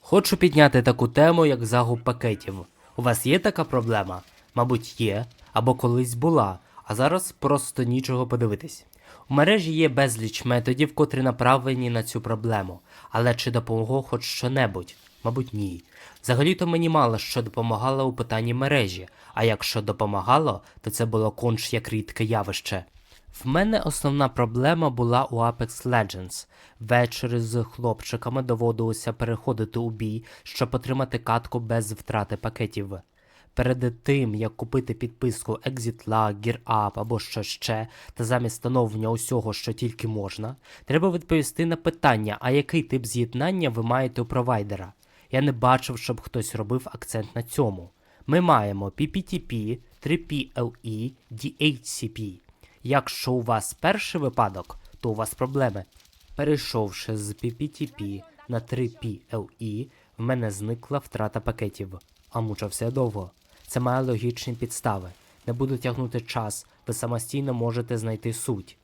Хочу підняти таку тему, як загуб пакетів. У вас є така проблема? Мабуть, є або колись була а зараз просто нічого подивитись. У мережі є безліч методів, котрі направлені на цю проблему, але чи допомогло хоч що-небудь? Мабуть, ні. Взагалі-то мені мало що допомагало у питанні мережі, а якщо допомагало, то це було конч як рідке явище. В мене основна проблема була у Apex Legends. Ввечері з хлопчиками доводилося переходити у бій, щоб отримати катку без втрати пакетів. Перед тим, як купити підписку Exit Lag, або що ще, та замість встановлення усього, що тільки можна, треба відповісти на питання, а який тип з'єднання ви маєте у провайдера. Я не бачив, щоб хтось робив акцент на цьому. Ми маємо PPTP, 3PLE, DHCP. Якщо у вас перший випадок, то у вас проблеми. Перейшовши з PPTP на 3PLE, в мене зникла втрата пакетів, а мучився довго. Це має логічні підстави. Не буду тягнути час, ви самостійно можете знайти суть.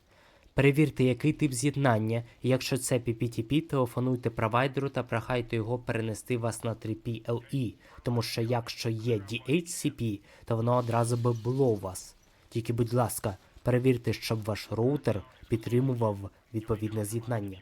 Перевірте, який тип з'єднання, і якщо це PPTP, телефонуйте провайдеру та прохайте його перенести вас на 3PLE, тому що якщо є DHCP, то воно одразу би було у вас. Тільки, будь ласка, перевірте, щоб ваш роутер підтримував відповідне з'єднання.